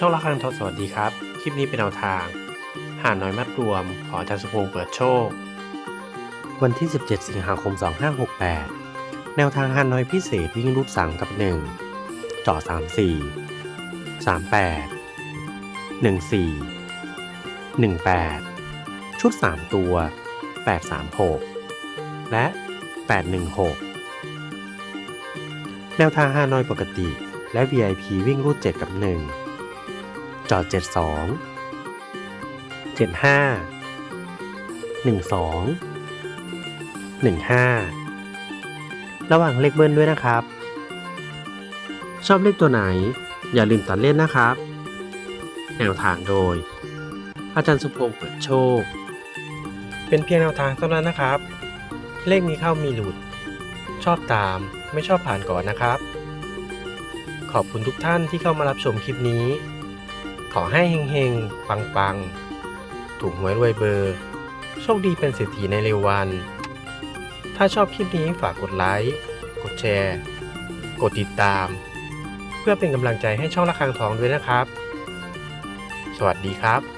ช่องละครังทอสวัสดีครับ คลิปนี้เป็นแนวทาง หาน้อยมัดรวมของอาจารย์สุพงษ์เปิดโชค วันที่ 17 สิงหาคม 2568 แนวทางฮาน้อยพิเศษวิ่งรูดสั่งกับ 1 เจาะ34 38 14 18 ชุด 3 ตัว 836 และ 816 แนวทางฮานอยปกติและ VIP วิ่งรูด 7 กับ 1 จอด72 75 12 15ระหว่างเลขเบิ้ลด้วยนะครับ ชอบเลขตัวไหน อย่าลืมตัดเล่นนะครับ แนวทางโดย อาจารย์สุพงษ์เปิดโชค เป็นเพียงแนวทางเท่านั้นนะครับ เลขมีเข้ามีหลุด ชอบตามไม่ชอบผ่านก่อนนะครับ ขอบคุณทุกท่านที่เข้ามารับชมคลิปนี้ ขอให้เฮงๆ ปังๆ ถูกหวยรวยเบอร์ โชคดีเป็นเศรษฐีในเร็ววัน ถ้าชอบคลิปนี้ฝากกดไลค์ กดแชร์ กดติดตาม เพื่อเป็นกำลังใจให้ช่องระฆังทองด้วยนะครับ สวัสดีครับ